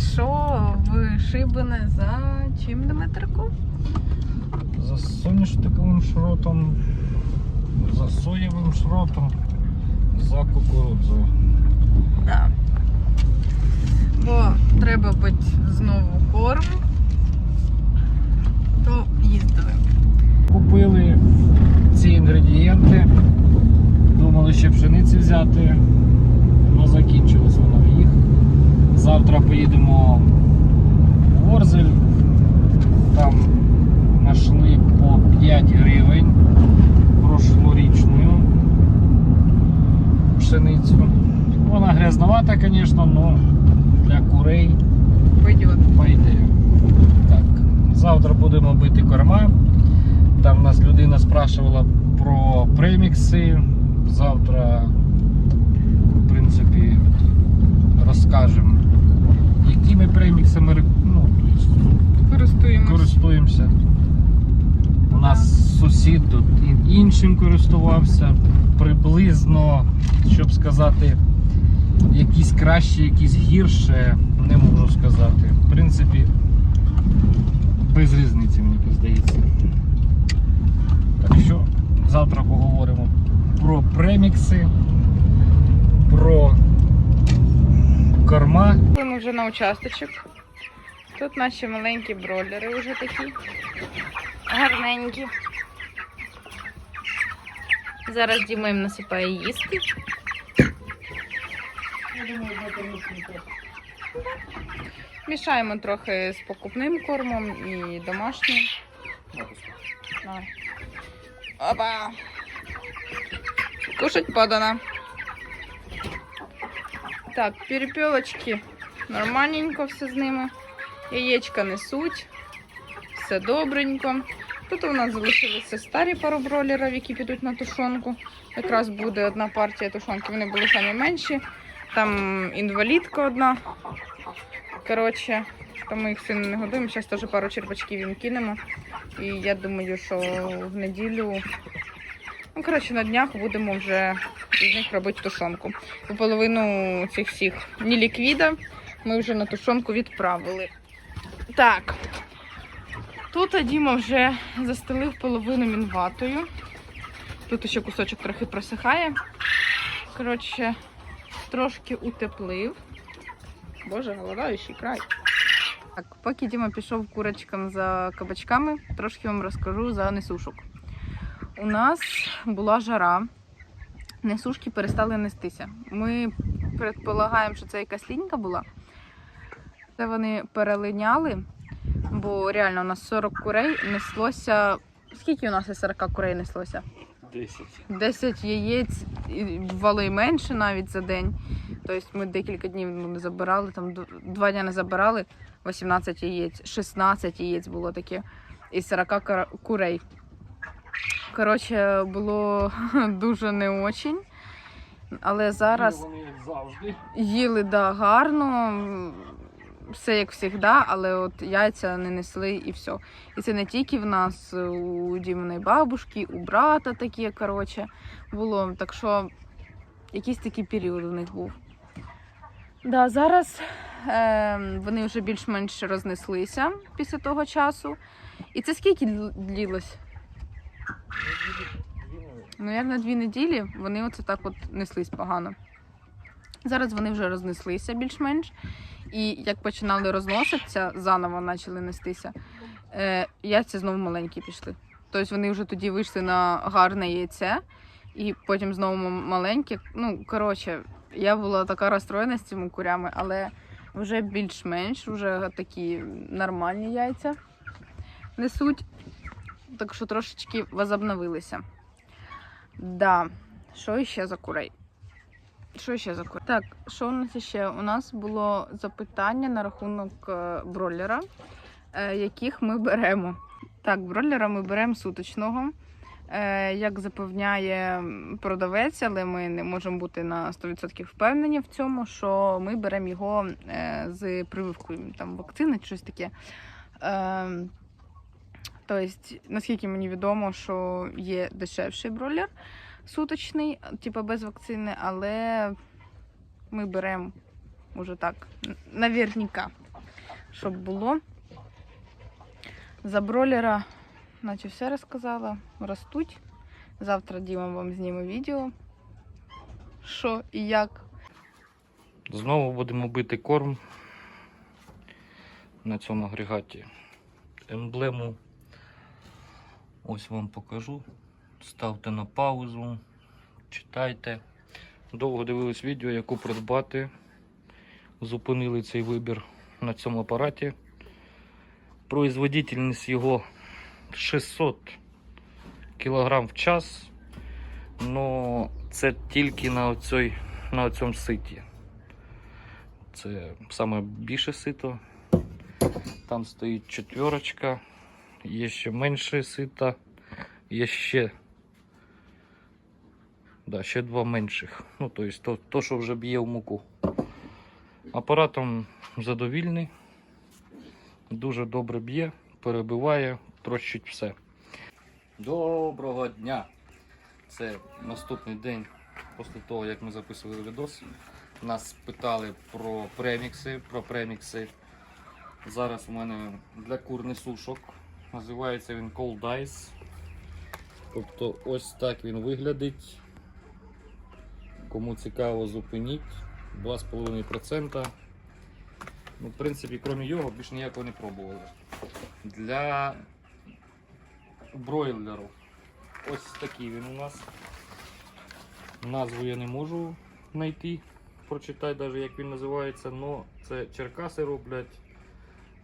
що вишибане за чим Дмитрику? За соняшниковим шротом, за соєвим шротом, за кукурудзою. Да. Бо треба бути знову корм, то їздили. Купили ці інгредієнти. Думали ще пшениці взяти, але закінчилось воно в їх. Завтра поїдемо в Ворзель. Там знайшли по 5 гривень прошлорічну пшеницю. Вона грязновата, звісно, але для курей Пойдет. пойде. Так. Завтра будемо бити корма. Там нас людина спрашивала про премікси. Завтра, в принципі, розкажемо, якими преміксами ну, Користуємось. користуємося. У нас сусід тут іншим користувався. Приблизно, щоб сказати, якісь краще, якісь гірше, не можу сказати. В принципі, без різниці, мені здається. Так що завтра поговоримо про премікси, про корма. Ми вже на участочок. Тут наші маленькі бройлери вже такі. Гарненькі. Зараз Діма їм насипає їсти. Мішаємо трохи з покупним кормом і домашнім. Опа! Кушать подано. Так, перепелочки. Нормальненько все з ними. Яєчка несуть. Все добренько. Тут у нас залишилися старі паробролерів, які підуть на тушонку. Якраз буде одна партія тушонки. Вони були самі менші. Там інвалідка одна. Коротше, то ми їх сильно не годуємо. Зараз теж пару черпачків їм кинемо. І я думаю, що в неділю. Ну, коротше, на днях будемо вже з них робити тушонку. По половину цих всіх неліквіда ми вже на тушонку відправили. Так. Тут Діма вже застелив половину мінватою. Тут ще кусочок трохи просихає. Коротше, трошки утеплив. Боже, голодаючий край. Так, поки Діма пішов курочкам за кабачками, трошки вам розкажу за несушок. У нас була жара, несушки перестали нестися. Ми предполагаємо, що це якась лінька була. Це вони перелиняли, бо реально у нас 40 курей неслося. Скільки у нас із 40 курей неслося? 10. 10 яєць, і менше навіть за день. Тобто ми декілька днів ну, не забирали, там два дні не забирали 18 яєць, 16 яєць було таке із 40 курей. Коротше, було дуже не очень. Але зараз Вони як завжди. їли да, гарно, все як завжди, але от яйця не несли і все. І це не тільки в нас, у Діминої бабушки, у брата таке, коротше, було. Так що якийсь такий період у них був. Да, зараз е, вони вже більш-менш рознеслися після того часу. І це скільки дл- длілось? Ну, як на дві неділі вони оце так от неслись погано. Зараз вони вже рознеслися більш-менш. І як починали розноситися, заново почали нестися, е, яйця знову маленькі пішли. Тобто вони вже тоді вийшли на гарне яйце, і потім знову м- маленьке. Ну, коротше, я була така розстроєна з цими курями, але вже більш-менш, вже такі нормальні яйця несуть. Так що трошечки возобновилися. Да. Що ще за курей? Що ще за курей? Так, що у нас ще? У нас було запитання на рахунок е, бройлера, е, яких ми беремо. Так, бройлера ми беремо суточного. Е, Як запевняє продавець, але ми не можемо бути на 100% впевнені в цьому, що ми беремо його з прививкою там вакцини чи щось таке. Тобто, наскільки мені відомо, що є дешевший бройлер суточний, типу без вакцини, але ми беремо уже так, наверняка. щоб було. За бролера, наче все розказала, ростуть. Завтра Діма вам зніме відео. Що і як. Знову будемо бити корм на цьому агрегаті. Емблему ось вам покажу. Ставте на паузу, читайте. Довго дивились відео, яку придбати. Зупинили цей вибір на цьому апараті. Производительність його 600 кг в час. Но це тільки на, оцій, на цьому ситі. Це саме більше сито. Там стоїть четверочка, є ще менше сита, є ще, да, ще два менших. Ну, тобто то, то, що вже б'є в муку. Апаратом задовільний, дуже добре б'є, перебиває, трощить все. Доброго дня! Це наступний день після того, як ми записували відос. Нас питали про премікси, про премікси. Зараз у мене для кур несушок. Називається він Cold Ice. Тобто ось так він виглядить. Кому цікаво, зупиніть. 2,5%. Ну, в принципі, крім його, більш ніякого не пробували. Для бройлерів. Ось такий він у нас. Назву я не можу знайти, прочитати, навіть як він називається, але це Черкаси роблять.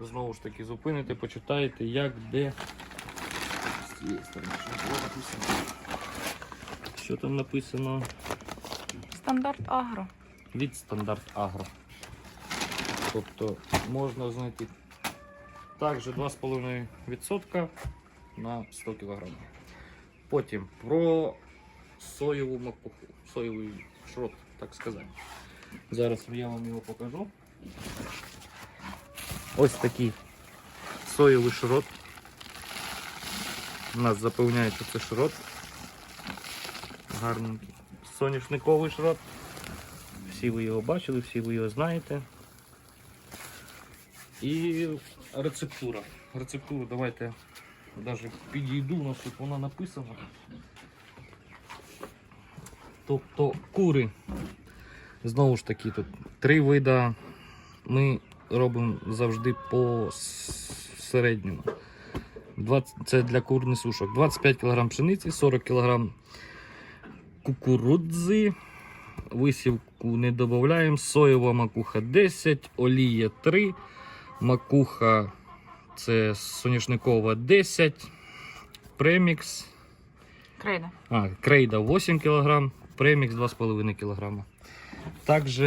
Знову ж таки, зупините, почитаєте, як, де. Що там написано? Стандарт агро. Від стандарт агро. Тобто можна знайти також 2,5% на 100 кг. Потім про соєву макуху, соєвий шрот, так сказати. Зараз я вам його покажу. Ось такий соєвий шрот. У нас запевняють, що це шрот. Гарненький. Соняшниковий шрот. Всі ви його бачили, всі ви його знаєте. І рецептура. Рецептуру давайте навіть підійду, у нас тут вона написана. Тобто кури. Знову ж таки, тут три вида. Ми робимо завжди по середньому. 20, це для кур несушок. 25 кг пшениці, 40 кг кукурудзи. Висівку не додаємо. Соєва макуха 10, олія 3, макуха це соняшникова 10, премікс, Крейда. а, крейда 8 кг, премікс 2,5 кг. Також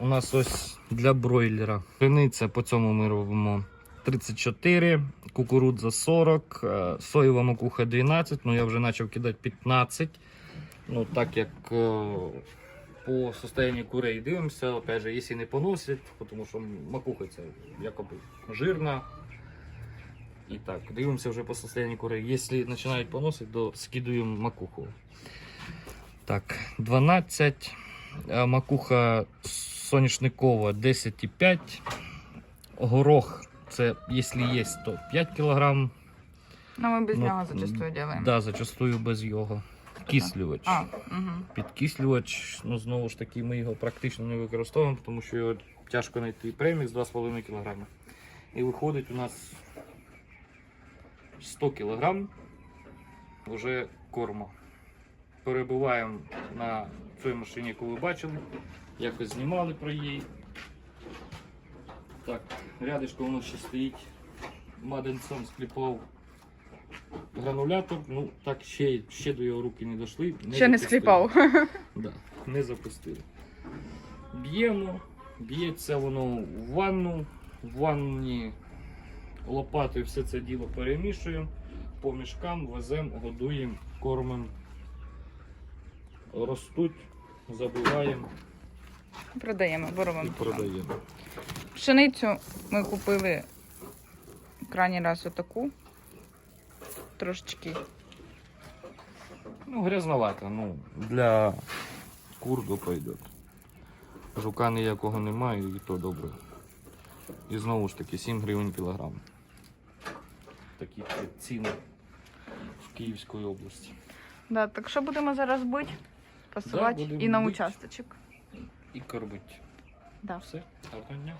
у нас ось для бройлера. Пшениця по цьому ми робимо 34, кукурудза 40, е, соєва макуха 12, ну я вже почав кидати 15. Ну, так як е, по состоянию курей дивимося, опять же, якщо не поносять, тому що макуха це якоби жирна. І так, дивимося вже по состоянию курей. Якщо починають поносити, то скидуємо макуху. Так, 12. А Макуха соняшникова 10,5. Горох, це, якщо є, то 5 кг. Ну, ми без Ну, нього зачастую ділаємо. Да, зачастую без його. Кислювач. А, угу. Підкислювач, ну знову ж таки, ми його практично не використовуємо, тому що його тяжко знайти премікс 2,5 кг. І виходить у нас 100 кг вже корма. Перебуваємо на цій машині, яку ви бачили. Якось знімали про її. Так, рядишко нас ще стоїть. Маденсон скліпав гранулятор. Ну так ще, ще до його руки не дійшли. Ще не скліпав. Да, не запустили. Б'ємо, б'ється воно в ванну, в ванні лопатою все це діло перемішуємо, по мішкам веземо, годуємо, кормимо. Ростуть, забиваємо Продаємо, і боровим. продаємо. Пшеницю ми купили крайній раз отаку. Трошечки. Ну, грязновато, ну, для курду пойде. Жука ніякого немає, і то добре. І знову ж таки 7 гривень кілограм. Такі ціни в Київській області. Да, так що будемо зараз бити? Посилати да, і на бить. участочок. І корбить. Да. Все, гарного дня.